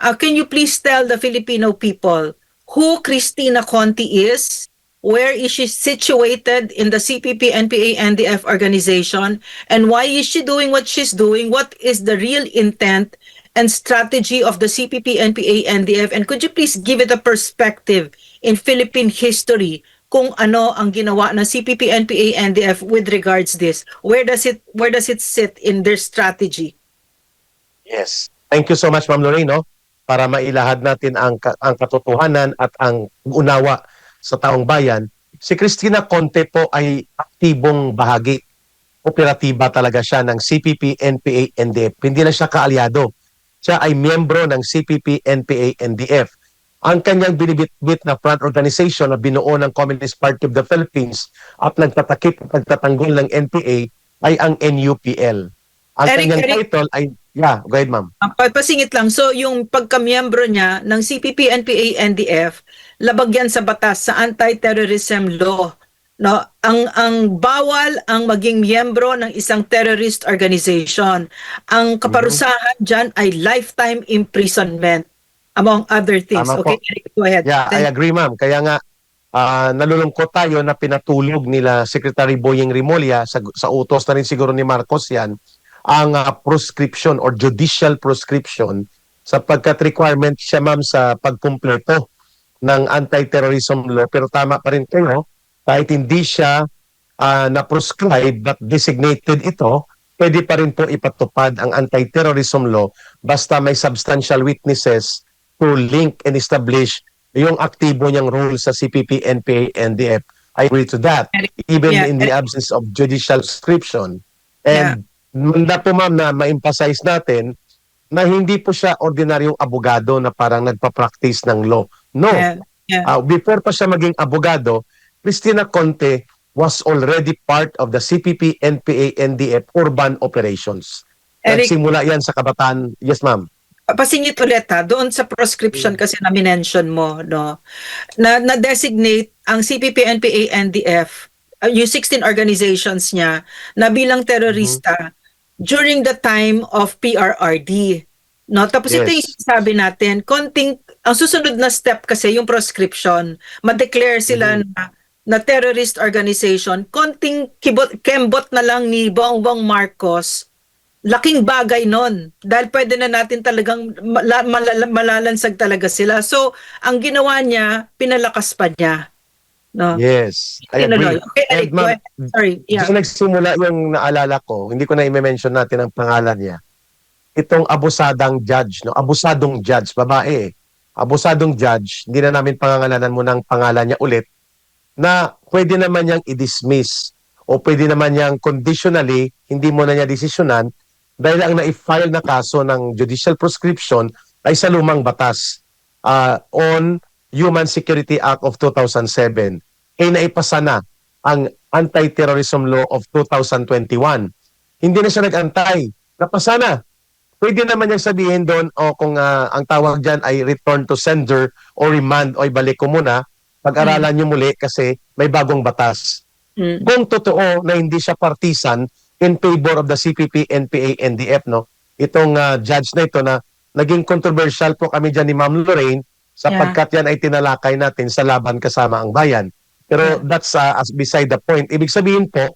uh, can you please tell the Filipino people who Christina Conti is? Where is she situated in the CPP, NPA, NDF organization? And why is she doing what she's doing? What is the real intent and strategy of the CPP, NPA, NDF? And could you please give it a perspective in Philippine history kung ano ang ginawa ng CPP, NPA, NDF with regards this? Where does it where does it sit in their strategy? Yes. Thank you so much, Ma'am Lorraine, no? Para mailahad natin ang, ang katotohanan at ang unawa sa taong bayan. Si Cristina Conte po ay aktibong bahagi. Operatiba talaga siya ng CPP, NPA, NDF. Hindi na siya kaalyado. Siya ay miyembro ng CPP, NPA, NDF. Ang kanyang binibitbit na front organization na binuo ng Communist Party of the Philippines at nagtatakip at nagtatanggol ng NPA ay ang NUPL. Ang Eric, kanyang Eric. title ay, yeah, go ahead ma'am. Ah, pa- pasingit lang. So, yung pagkamiyembro niya ng CPP, NPA, NDF, labag yan sa batas, sa anti-terrorism law. No, ang ang bawal ang maging miyembro ng isang terrorist organization. Ang kaparusahan diyan ay lifetime imprisonment among other things. Tama po. okay, Eric, go ahead. Yeah, I Thank- agree ma'am. Kaya nga ah, nalulungkot tayo na pinatulog nila Secretary Boyeng Rimulya sa, sa utos na rin siguro ni Marcos yan ang ah, proscription or judicial proscription sapagkat requirement siya ma'am sa pagkumpleto ng anti-terrorism law pero tama pa rin kayo kahit hindi siya ah, na-proscribe but designated ito pwede pa rin po ipatupad ang anti-terrorism law basta may substantial witnesses to link and establish yung aktibo niyang role sa CPP, NPA, NDF. I agree to that. Even yeah, in the absence of judicial prescription. And manda po ma'am na ma-emphasize natin na hindi po siya ordinaryong abogado na parang nagpa-practice ng law. No. Yeah, yeah. Uh, before pa siya maging abogado, Cristina Conte was already part of the CPP, NPA, NDF urban operations. Eric, Nagsimula yan sa kabataan. Yes, ma'am. pasingit ulit ha, doon sa proscription kasi na minention mo, no, na, na-designate ang CPP, NPA, NDF, uh, yung 16 organizations niya, na bilang terorista Mm-hmm. During the time of PRRD. No, tapos ito Yes. yung sabi natin, konting, ang susunod na step kasi yung proscription, ma-declare sila Mm-hmm. na na terrorist organization, konting kibot, kembot na lang ni Bongbong Marcos, laking bagay nun. Dahil pwede na natin talagang mala- malala- malalansag talaga sila. So, ang ginawa niya, pinalakas pa niya. No? Yes, I agree. Okay, And ma'am. Sorry. Yeah. Diyan nagsimula yung naalala ko, hindi ko na i-mention natin ang pangalan niya. Itong abusadang judge, no? Abusadong judge, babae. Abusadong judge, hindi na namin pangangalanan mo ng pangalan niya ulit, na pwede naman niyang i-dismiss o pwede naman niyang conditionally, hindi mo na niya desisyonan dahil ang na-file na kaso ng judicial prescription ay sa lumang batas ah, on Human Security Act of 2007. Eh naipasa na ang Anti-Terrorism Law of 2021. Hindi na siya nag-antay. Napasa na. Pwede naman niyang sabihin doon o kung ah, ang tawag dyan ay return to sender o remand o ibalik ko muna, pag-aralan niyo muli kasi may bagong batas. Mm. Kung totoo na hindi siya partisan in favor of the CPP, NPA, NDF, no? Itong ah, judge na ito na naging controversial po kami dyan ni Ma'am Lorraine sapagkat yan ay tinalakay natin sa laban kasama ang bayan. Pero that's ah, as beside the point. Ibig sabihin po,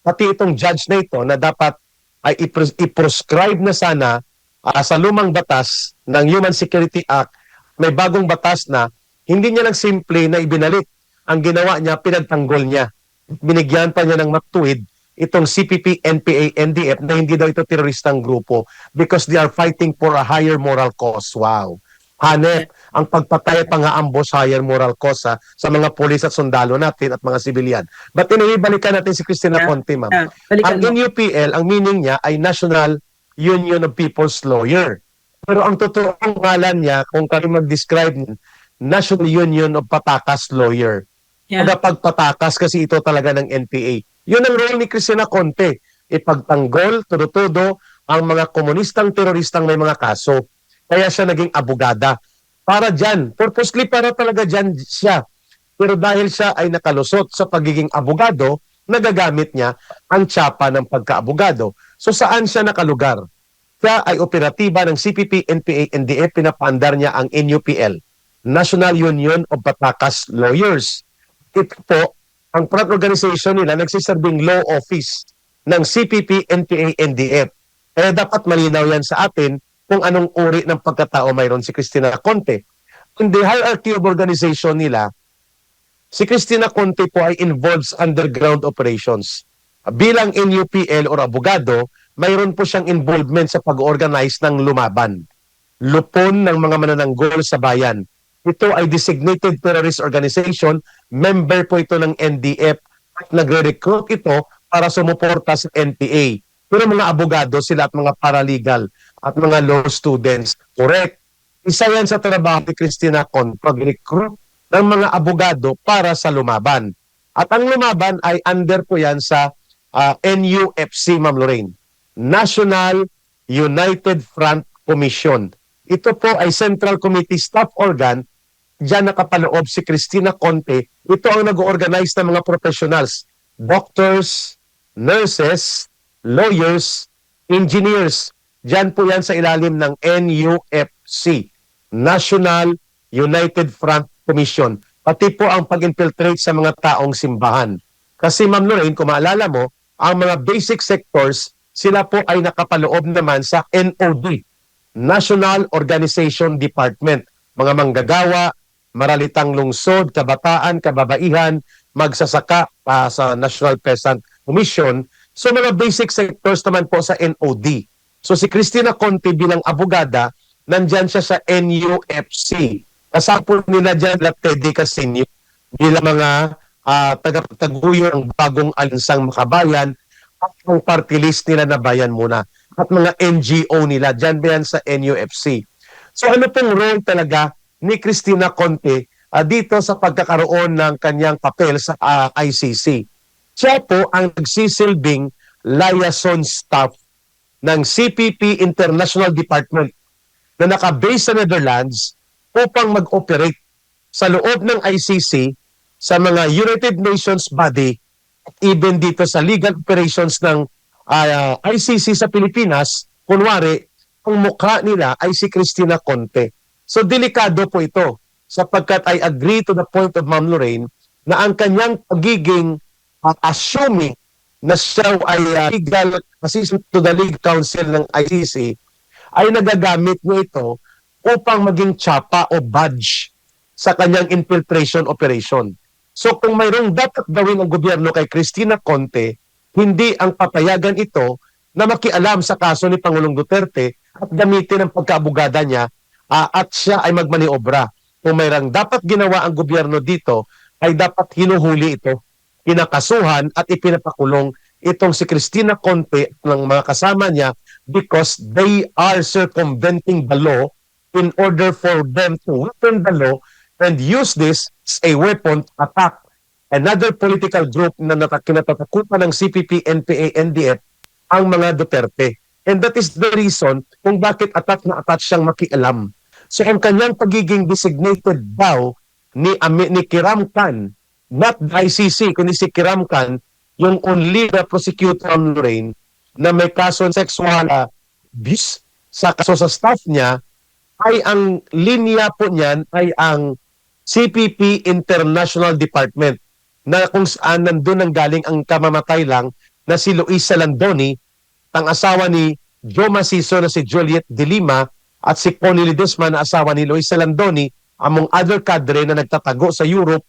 pati itong judge na ito na dapat ay ipres- i-proscribe na sana ah, sa lumang batas ng Human Security Act, may bagong batas na hindi niya lang simple na ibinalik. Ang ginawa niya, pinagtanggol niya. Binigyan pa niya ng matuwid itong CPP, NPA, NDF na hindi daw ito teroristang grupo because they are fighting for a higher moral cause. Wow. Hanep, ang pagpatay at pang-aambos higher moral ha, sa mga polis at sundalo natin at mga sibilyan. But anyway, balikan natin si Cristina Yeah. Conte, ma'am. Yeah. Balikan Ang. NUPL, ang meaning niya ay National Union of People's Lawyer. Pero ang totoong ngalan niya, kung kami mag-describe, National Union of Patakas Lawyer. Yeah. Pagpatakas kasi ito talaga ng NPA. Yun ang role ni Cristina Conte. Ipagtanggol, todo-todo, ang mga komunistang teroristang may mga kaso. Kaya siya naging abogada. Para dyan, purposely para talaga dyan siya. Pero dahil siya ay nakalusot sa pagiging abogado, nagagamit niya ang tsapa ng pagkaabogado. So saan siya nakalugar? Siya ay operatiba ng CPP, NPA, NDF, pinapaandar niya ang NUPL, National Union of Batakas Lawyers. Ito po, ang front organization nila nagsisarbing law office ng CPP, NPA, NDF. Kaya dapat malinaw yan sa atin kung anong uri ng pagkatao mayroon si Cristina Conte. In the hierarchy of organization nila, si Cristina Conte po ay involved sa underground operations. Bilang NUPL or abogado, mayroon po siyang involvement sa pag-organize ng lumaban. Lupon ng mga manananggol sa bayan. Ito ay designated terrorist organization, member po ito ng NDF at nagre-recruit ito para sumuporta sa NPA. Pero mga abogado sila at mga paralegal at mga law students. Correct. Isa yan sa trabaho ni Christina Con, pag-recruit ng mga abogado para sa lumaban. At ang lumaban ay under po yan sa ah, NUFC, Ma'am Lorraine. National United Front Commission. Ito po ay Central Committee staff organ. Diyan nakapaloob si Christina Conte. Ito ang nag-organize ng mga professionals. Doctors, nurses, lawyers, engineers. Diyan po yan sa ilalim ng NUFC. National United Front Commission. Pati po ang pag-infiltrate sa mga taong simbahan. Kasi Ma'am Lorraine, kung maalala mo, ang mga basic sectors, sila po ay nakapaloob naman sa NOD, National Organization Department. Mga manggagawa, maralitang lungsod, kabataan, kababaihan, magsasaka pa sa National Peasant Commission. So mga basic sectors naman po sa NOD. So si Christina Conte bilang abogada, nandyan siya sa NUFC. Kasama po nila dyan la Teddy Casino bilang mga ah, tagapagtaguyo ng bagong alinsang makabayan at ang party list nila na bayan muna at mga NGO nila dyan ba yan sa NUFC. So ano pong role talaga ni Christina Conte ah, dito sa pagkakaroon ng kanyang papel sa ah, ICC? Siya po ang nagsisilbing liaison staff ng CPP International Department na naka-base sa Netherlands upang mag-operate sa loob ng ICC sa mga United Nations body at even dito sa legal operations ng ah, ICC sa Pilipinas, kunwari, ang mukha nila ay si Christina Conte. So delikado po ito sapagkat I agree to the point of Ma'am Lorraine na ang kanyang pagiging ah, assuming na siya ay ah, legal assistant to the League Council ng ICC ay nagagamit niya ito upang maging tsapa o badge sa kanyang infiltration operation. So kung mayroong dapat gawin ang gobyerno kay Cristina Conte, hindi ang papayagan ito na makialam sa kaso ni Pangulong Duterte at gamitin ang pagkaabugada niya ah, at siya ay magmaniobra. Kung mayroong dapat ginawa ang gobyerno dito, ay dapat hinuhuli ito, kinakasuhan at ipinapakulong itong si Cristina Conte ng mga kasama niya because they are circumventing the law in order for them to weaken the law and use this as a weapon to attack another political group na nata- kinatatakutan ng CPP, NPA, NDF ang mga Duterte. And that is the reason kung bakit atat na atat siyang makialam. So ang kanyang pagiging designated daw ni, ni Kiram Khan, not the ICC, kundi si Kiram Khan, yung only the prosecutor on Lorraine na may kaso ng sexual abuse sa kaso sa staff niya ay ang linya po niyan ay ang CPP International Department na kung saan nandun ang galing ang kamamatay lang na si Luisa Landoni, ang asawa ni Joe Maciso na si Juliet De Lima at si Connie Ledesma na asawa ni Luisa Landoni, among other cadre na nagtatago sa Europe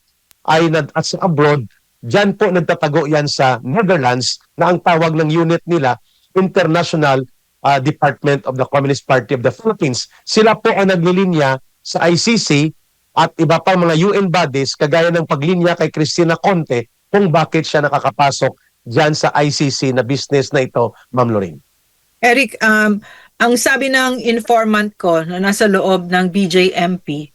ay nad at sa abroad, dyan po nagtatago yan sa Netherlands na ang tawag ng unit nila International uh, Department of the Communist Party of the Philippines. Sila po ang naglilinya sa ICC at iba pang mga UN bodies kagaya ng paglinya kay Cristina Conte kung bakit siya nakakapasok dyan sa ICC na business na ito, Ma'am Lorraine. Eric, um, ang sabi ng informant ko na nasa loob ng BJMP,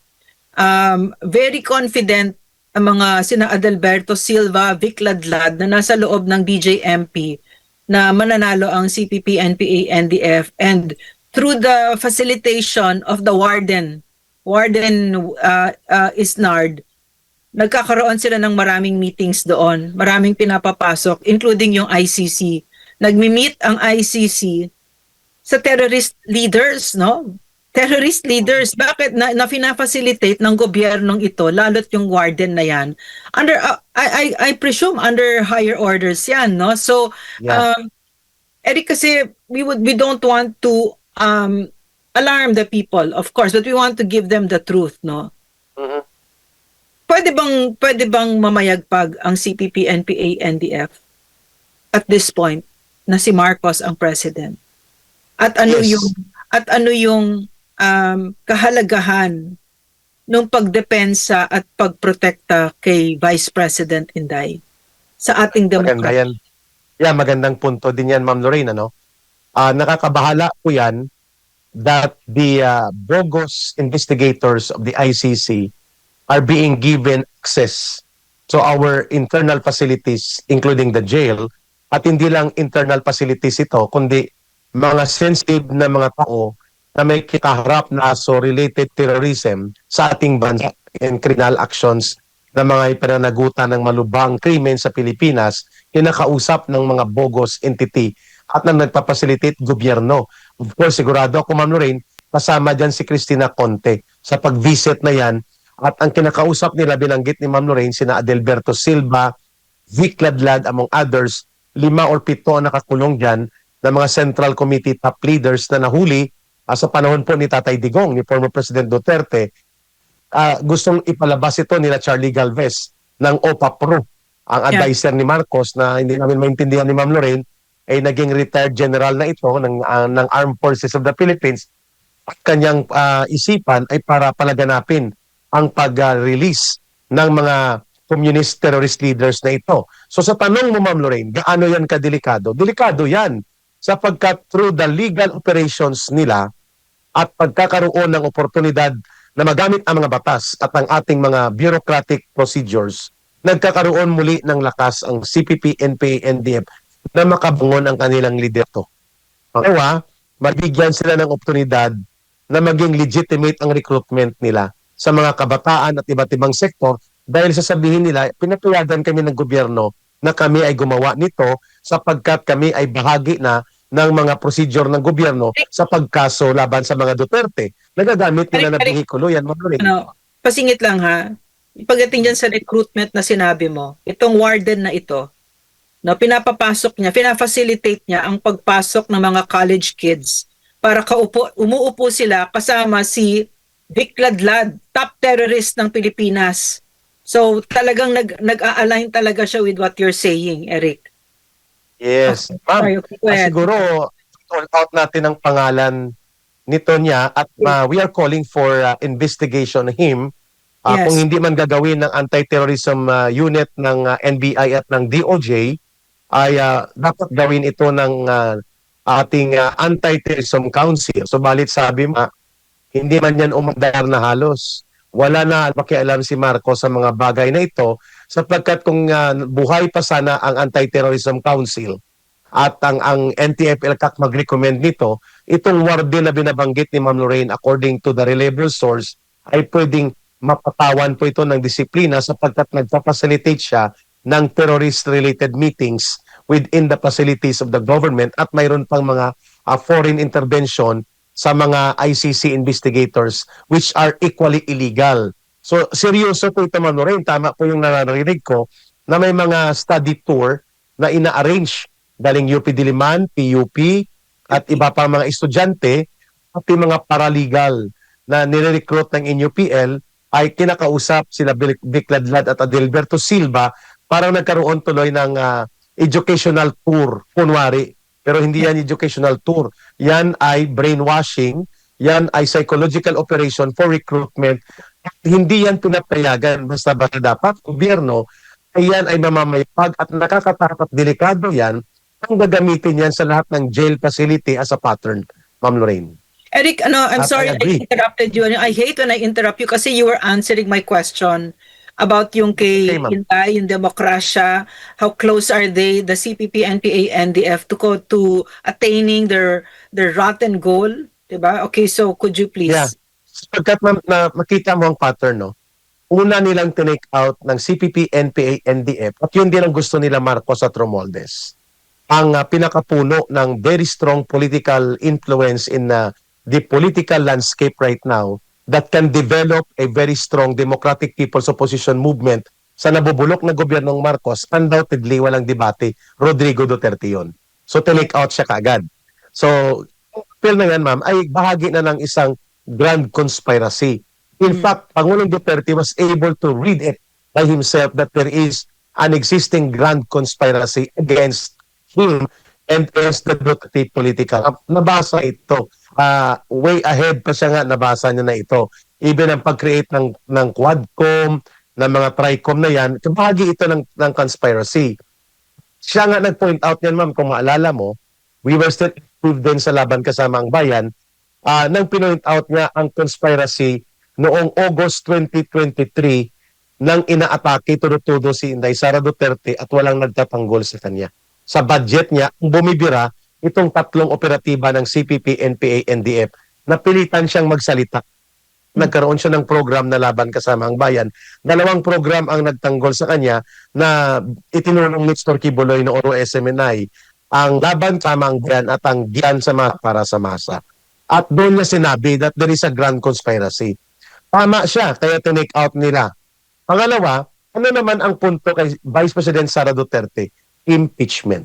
um, very confident ang mga sina Adalberto Silva, Vic Ladlad na nasa loob ng BJMP na mananalo ang CPP, NPA, NDF and through the facilitation of the warden, Warden uh, uh, Isnard, nagkakaroon sila ng maraming meetings doon, maraming pinapapasok, including yung ICC. Nagmi-meet ang ICC sa terrorist leaders, no? Terrorist leaders, bakit na, na facilitate ng gobyernong ito, lalo't yung warden na yan, under, uh, I, I, I presume under higher orders yan, no? So, Yeah. um, Eric, kasi we would, we don't want to um, alarm the people, of course, but we want to give them the truth, no? Mhm. Pwede bang pwede bang mamayagpag ang CPP, NPA, NDF at this point na si Marcos ang president? At ano Yes. yung at ano yung um, kahalagahan ng pagdepensa at pagprotekta kay Vice President Inday sa ating Maganda demokrasya? yan. Yeah, magandang punto din yan, Ma'am Lorraine. Ano? Ah, nakakabahala po yan that the ah, bogus investigators of the ICC are being given access to our internal facilities, including the jail, at hindi lang internal facilities ito, kundi mga sensitive na mga tao na may kikaharap na so related terrorism sa ating bansa and criminal actions na mga ipananagutan ng malubhang krimen sa Pilipinas, kinakausap ng mga bogus entity at nang nagpapasilitate gobyerno. Of course, sigurado ako, Ma'am Lorraine, kasama dyan si Cristina Conte sa pag-visit na yan. At ang kinakausap nila, binanggit ni Ma'am Lorraine, sina Adelberto Silva, Vic Ladlad, among others, lima or pito nakakulong dyan na mga Central Committee top leaders na nahuli ah, sa panahon po ni Tatay Digong, ni former President Duterte, ah, gustong ipalabas ito nila Charlie Galvez ng OPA Pro, ang Yeah. advisor ni Marcos na hindi namin maintindihan ni Ma'am Lorraine, ay naging retired general na ito ng, ah, ng Armed Forces of the Philippines at kanyang ah, isipan ay para palaganapin ang pag-release ng mga communist terrorist leaders na ito. So sa tanong mo Ma'am Lorraine, gaano yan kadelikado? Delikado yan sapagkat through the legal operations nila at pagkakaroon ng oportunidad na magamit ang mga batas at ang ating mga bureaucratic procedures, nagkakaroon muli ng lakas ang CPP, NPA, NDF na makabangon ang kanilang liderato. Pangalawa, mabigyan sila ng oportunidad na maging legitimate ang recruitment nila sa mga kabataan at iba't ibang sektor dahil sasabihin nila, pinapayagan kami ng gobyerno na kami ay gumawa nito sapagkat kami ay bahagi na ng mga procedure ng gobyerno sa pagkaso laban sa mga Duterte. Nagagamit nila na bihikulo yan, Ma'am Lorraine. ano, pasingit lang ha. Pagdating dyan sa recruitment na sinabi mo, itong warden na ito, no, pinapapasok niya, pinafacilitate niya ang pagpasok ng mga college kids para kaupo, umuupo sila kasama si Vic Ladlad, top terrorist ng Pilipinas. So talagang nag, nag-a-align talaga siya with what you're saying, Eric. Yes. Ma'am, Ah, siguro call out natin ang pangalan nito niya at uh, we are calling for uh, investigation him Uh, Yes. kung hindi man gagawin ng anti-terrorism uh, unit ng uh, NBI at ng DOJ ay uh, dapat gawin ito ng uh, ating uh, anti-terrorism council. So balit sabi mo, hindi man yan umadar na halos. Wala na makialam si Marcos sa mga bagay na ito sapagkat kung uh, buhay pa sana ang anti-terrorism council at ang ang NTF-ELCAC mag-recommend nito, itong warden na binabanggit ni Ma'am Lorraine according to the reliable source ay pwedeng mapatawan po ito ng disiplina sapagkat nagpa-facilitate siya ng terrorist-related meetings within the facilities of the government at mayroon pang mga uh, foreign intervention sa mga ICC investigators which are equally illegal. So seryoso po ito Ma'am Lorraine, tama po yung naririnig ko na may mga study tour na ina-arrange galing UP Diliman, PUP at iba pa mga estudyante at yung mga paralegal na nire-recruit ng NUPL ay kinakausap sila Vic Vic Ladlad at Adelberto Silva para nagkaroon tuloy ng ah, educational tour, kunwari. Pero hindi yan educational tour. Yan ay brainwashing, yan ay psychological operation for recruitment. Hindi yan pinapayagan basta basta dapat gobyerno ay yan ay mamamaypag at nakakatakot delikado yan ang gagamitin yan sa lahat ng jail facility as a pattern, Ma'am Lorraine. Eric, ano, I'm At sorry I I interrupted you. I hate when I interrupt you kasi you were answering my question about yung kay Okay. Hintay, yung demokrasya, how close are they, the CPP, NPA, NDF to go to attaining their their rotten goal, 'di ba? Okay, so could you please? Yeah. Sapagkat ma- na, makita mo ang pattern, no? Una nilang tinake out ng CPP, NPA, NDF at yun din ang gusto nila Marcos at Romualdez. ang ah, pinakapuno ng very strong political influence in ah, the political landscape right now that can develop a very strong democratic people's opposition movement sa nabubulok na gobyernong Marcos, undoubtedly walang debate, Rodrigo Duterte yun. So tinake out siya kaagad. So, feel na yan ma'am, ay bahagi na ng isang grand conspiracy. In fact, Pangulong Duterte was able to read it by himself that there is an existing grand conspiracy against him and against the Duterte political. Nabasa ito. Ah, way ahead pa siya nga, nabasa niya na ito. Even ang pag-create ng, ng Quadcom, ng mga TRICOM na yan, bahagi ito ng, ng conspiracy. Siya nga nag-point out yan, ma'am, kung maalala mo, we were still active din sa laban kasama ang bayan, ah nang pinoint out niya ang conspiracy noong August 2023 nang inaatake tudo-tudo si Inday Sara Duterte at walang nagtatanggol sa kanya. Sa budget niya, bumibira itong tatlong operatiba ng CPP, NPA, NDF na pilitan siyang magsalita. Nagkaroon siya ng program na laban kasama ang bayan. Dalawang program ang nagtanggol sa kanya na itinulong ni Nestor Kibuloy ng Oro SMNI ang laban kasama ang bayan at ang diyan sa para sa masa. At doon niya sinabi that there is a grand conspiracy. Tama siya, kaya tinake out nila. Pangalawa, ano naman ang punto kay Vice President Sara Duterte? Impeachment.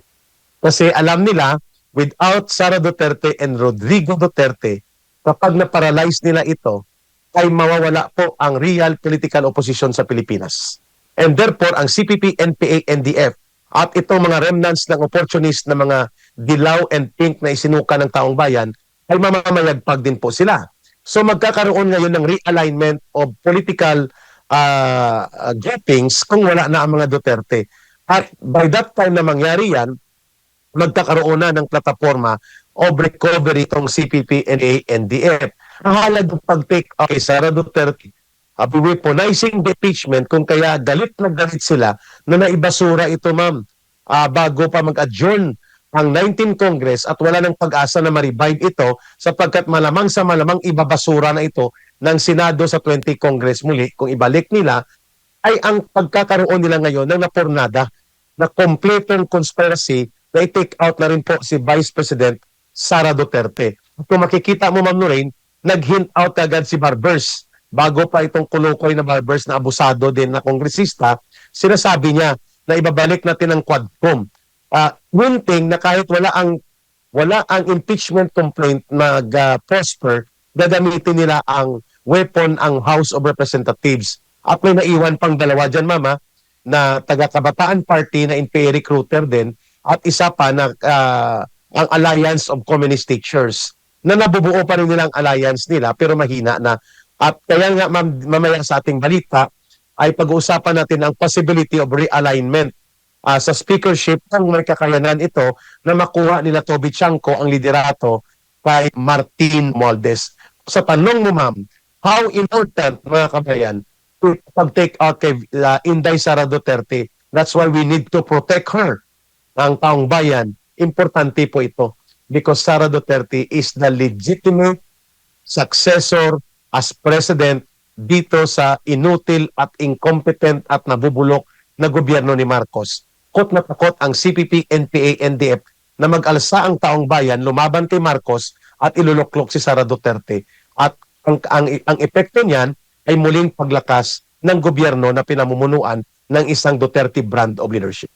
Kasi alam nila, without Sara Duterte and Rodrigo Duterte, kapag na-paralyze nila ito, ay mawawala po ang real political opposition sa Pilipinas. And therefore, ang CPP, NPA, NDF at itong mga remnants ng opportunist na mga dilaw and pink na isinuka ng taong bayan ay mamamayagpag din po sila. So magkakaroon ngayon ng realignment of political uh, uh, groupings kung wala na ang mga Duterte. At by that time na mangyari yan, magkakaroon na ng plataforma of recovery itong CPP and NDF. Ang halagang pag-take out kay Sara Duterte, uh, weaponizing impeachment kung kaya galit na galit sila na naibasura ito ma'am ah, bago pa mag-adjourn ang 19 Congress at wala ng pag-asa na ma-revive ito sapagkat malamang sa malamang ibabasura na ito ng Senado sa 20 Congress muli kung ibalik nila ay ang pagkakaroon nila ngayon ng napornada na completely conspiracy na i-take out na rin po si Vice President Sara Duterte. Kung makikita mo, Ma'am Lorraine, nag-hint out agad si Barbers bago pa itong kulukoy na Barbers na abusado din na kongresista, sinasabi niya na ibabalik natin ang Quadcom. Uh, one thing na kahit wala ang wala ang impeachment complaint mag-prosper, gagamitin nila ang weapon ang House of Representatives. At may naiwan pang dalawa dyan, Mama, na taga-kabataan party na NPA recruiter din at isa pa na ah, ang Alliance of Communist Teachers na nabubuo pa rin nilang alliance nila pero mahina na. At kaya nga mam- mamaya sa ating balita ay pag-uusapan natin ang possibility of realignment ah, sa speakership kung may kakayanan ito na makuha nila Toby Chanko ang liderato kay Martin Moldes. Sa tanong mo ma'am, how important mga kabayan to pag-take out kay uh, Inday Sara Duterte. That's why we need to protect her ang taong bayan. Importante po ito because Sara Duterte is the legitimate successor as president dito sa inutil at incompetent at nabubulok na gobyerno ni Marcos. Kot na takot ang CPP, NPA, NDF na mag-alsa ang taong bayan, lumaban kay Marcos at iluluklok si Sara Duterte. At ang, ang, ang epekto niyan ay muling paglakas ng gobyerno na pinamumunuan ng isang Duterte brand of leadership.